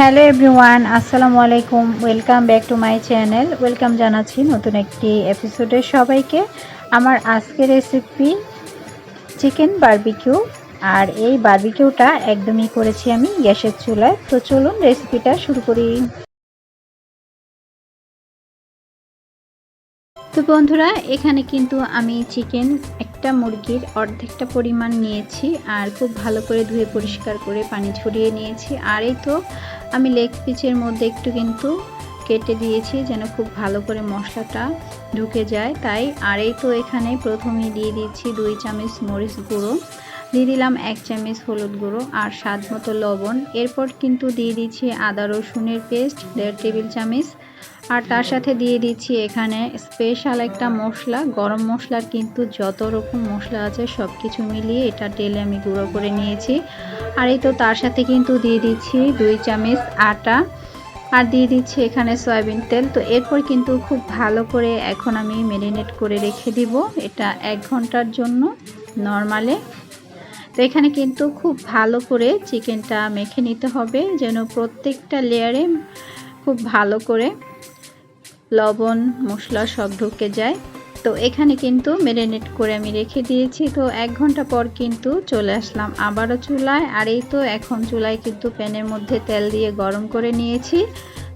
Hello everyone, আসসালামু আলাইকুম। Welcome back to my channel welcome জানাচ্ছি নতুন একটি এপিসোডে সবাইকে। আমার আজকের রেসিপি চিকেন বারবিকিউ আর এই বারবিকিউটা একদমই করেছি আমি গ্যাসের চুলায়। তো চলুন রেসিপিটা শুরু করি। তো বন্ধুরা, এখানে কিন্তু আমি চিকেন একটা মুরগির অর্ধেকটা পরিমাণ নিয়েছি। আর খুব ভালো করে ধুয়ে পরিষ্কার করে পানি ছড়িয়ে নিয়েছি। আর এই তো আমি লেগ পিচের মধ্যে একটু কিন্তু কেটে দিয়েছি যেন খুব ভালো করে মশলাটা ঢুকে যায়। তাই আর এই তো এখানে প্রথমেই দিয়ে দিচ্ছি দুই চামচ মরিচ গুঁড়ো। দিয়ে দিলাম এক চামচ হলুদ গুঁড়ো আর স্বাদ মতো লবণ। এরপর কিন্তু দিয়ে দিচ্ছি আদা রসুনের পেস্ট, দেড় টেবিল চামচ। আর তার সাথে দিয়ে দিচ্ছি এখানে স্পেশাল একটা মশলা। গরম মশলার কিন্তু যত রকম মশলা আছে সব কিছু মিলিয়ে এটা তেলে আমি গুঁড়ো করে নিয়েছি। আর এই তো তার সাথে কিন্তু দিয়ে দিচ্ছি দুই চামচ আটা। আর দিয়ে দিচ্ছি এখানে সয়াবিন তেল। তো এরপর কিন্তু খুব ভালো করে এখন আমি ম্যারিনেট করে রেখে দিব। এটা এক ঘণ্টার জন্য নর্মালে। তো এখানে কিন্তু খুব ভালো করে চিকেনটা মেখে নিতে হবে, যেন প্রত্যেকটা লেয়ারে খুব ভালো করে লবণ, মশলা সব ঢুকে যায়। তো এখানে কিন্তু ম্যারিনেট করে আমি রেখে দিয়েছি, তো এক ঘণ্টা পর কিন্তু চলে আসলাম আবারও চুলায়। আর এই তো এখন চুলায় কিন্তু প্যানের মধ্যে তেল দিয়ে গরম করে নিয়েছি।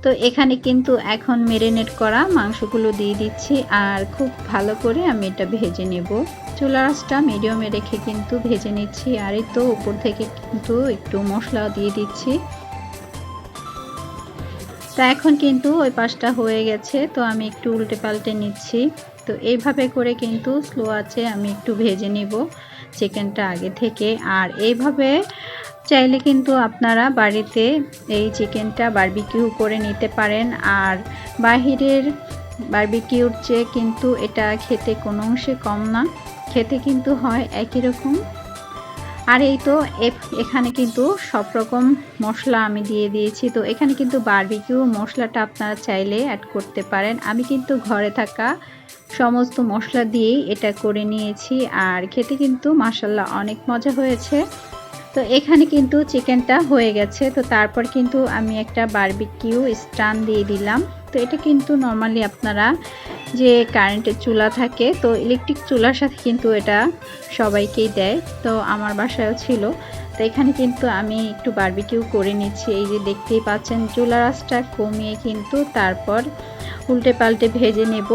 তো এখানে কিন্তু এখন মেরিনেট করা মাংসগুলো দিয়ে দিচ্ছি আর খুব ভালো করে আমি এটা ভেজে নেব। চুলা রাসটা মিডিয়ামে রেখে কিন্তু ভেজে নিচ্ছি আর এই তো উপর থেকে কিন্তু একটু মশলা দিয়ে দিচ্ছি। তা এখন কিন্তু ওই পাশটা হয়ে গেছে, তো আমি একটু উল্টে পাল্টে নিচ্ছি। তো এইভাবে করে কিন্তু স্লো আছে আমি একটু ভেজে নিব চিকেনটা আগে থেকে। আর এইভাবে চাইলে কিন্তু আপনারা বাড়িতে এই চিকেনটা বারবিকিউ করে নিতে পারেন। আর বাহিরের বারবিকিউর চেয়ে কিন্তু এটা খেতে কোনো অংশে কম না। খেতে কিন্তু হয় একই রকম। আর এই তো এখানে কিন্তু সব রকম মশলা আমি দিয়ে দিয়েছি। তো এখানে কিন্তু বারবিকিউ মশলাটা আপনারা চাইলে অ্যাড করতে পারেন। আমি কিন্তু ঘরে থাকা সমস্ত মশলা দিয়েই এটা করে নিয়েছি। আর খেতে কিন্তু মাসাল্লাহ অনেক মজা হয়েছে। তো এখানে কিন্তু চিকেনটা হয়ে গেছে। তো তারপর কিন্তু আমি একটা বারবিকিউ স্টান দিয়ে দিলাম। তো এটা কিন্তু নর্মালি আপনারা যে কারেন্টের চুলা থাকে, তো ইলেকট্রিক চুলার সাথে কিন্তু এটা সবাইকেই দেয়। তো আমার বাসায়ও ছিল। তো এখানে কিন্তু আমি একটু বারবিকিউ করে নিচ্ছি। এই যে দেখতেই পাচ্ছেন, চুলা রাসটা কমিয়ে কিন্তু তারপর উল্টে পাল্টে ভেজে নেব।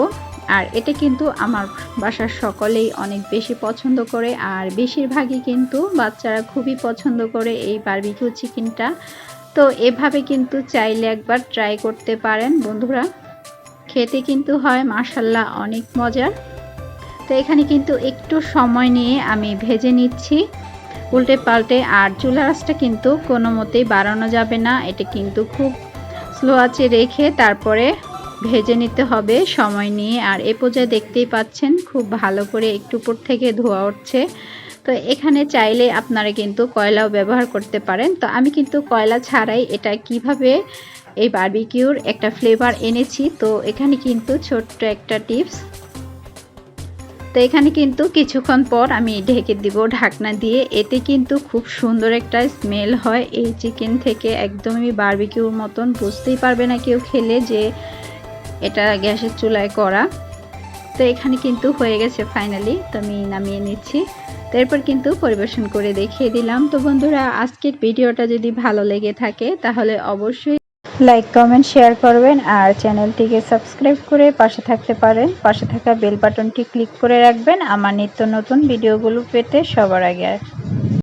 আর এটা কিন্তু আমার বাসার সকলেই অনেক বেশি পছন্দ করে, আর বেশিরভাগই কিন্তু বাচ্চারা খুবই পছন্দ করে এই বারবিকিউ চিকেনটা তো এভাবে কিন্তু চাইলে একবার ট্রাই করতে পারেন বন্ধুরা। খেতে কিন্তু হয় মাসাল্লাহ অনেক মজার। তো এখানে কিন্তু একটু সময় নিয়ে আমি ভেজে নিচ্ছি। উল্টে পাল্টে আর চুলা কিন্তু কোনো মতেই বাড়ানো যাবে না। এটা কিন্তু খুব স্লো আছে রেখে তারপরে ভেজে নিতে হবে সময় নিয়ে। আর এ পর্যায়ে দেখতেই পাচ্ছেন খুব ভালো করে একটু উপর থেকে ধোয়া উঠছে। তো এখানে চাইলে আপনারা কিন্তু কয়লাও ব্যবহার করতে পারেন। তো আমি কিন্তু কয়লা ছাড়াই এটা কীভাবে এই বার্বিকিউর একটা ফ্লেভার এনেছি। তো এখানে কিন্তু ছোট্ট একটা টিপস। তো এখানে কিন্তু কিছুক্ষণ পর আমি ঢেকে দিব ঢাকনা দিয়ে। এতে কিন্তু খুব সুন্দর একটা স্মেল হয়। এই চিকেন থেকে একদমই বার্বিকিউর মতন। বুঝতেই পারবে না কেউ খেলে যে এটা গ্যাসের চুলায় করা। তো এখানে কিন্তু হয়ে গেছে ফাইনালি তো আমি নামিয়ে নিচ্ছি। তারপর কিন্তু পরিবেশন করে দেখিয়ে দিলাম। তো বন্ধুরা, আজকের ভিডিওটা যদি ভালো লেগে থাকে, তাহলে অবশ্যই লাইক কমেন্ট শেয়ার করবেন আর চ্যানেলটিকে সাবস্ক্রাইব করে পাশে থাকতে পারেন। পাশে থাকা বেল বাটনটি ক্লিক করে রাখবেন। আমার নিত্য নতুন ভিডিওগুলো পেতে সবার আগে।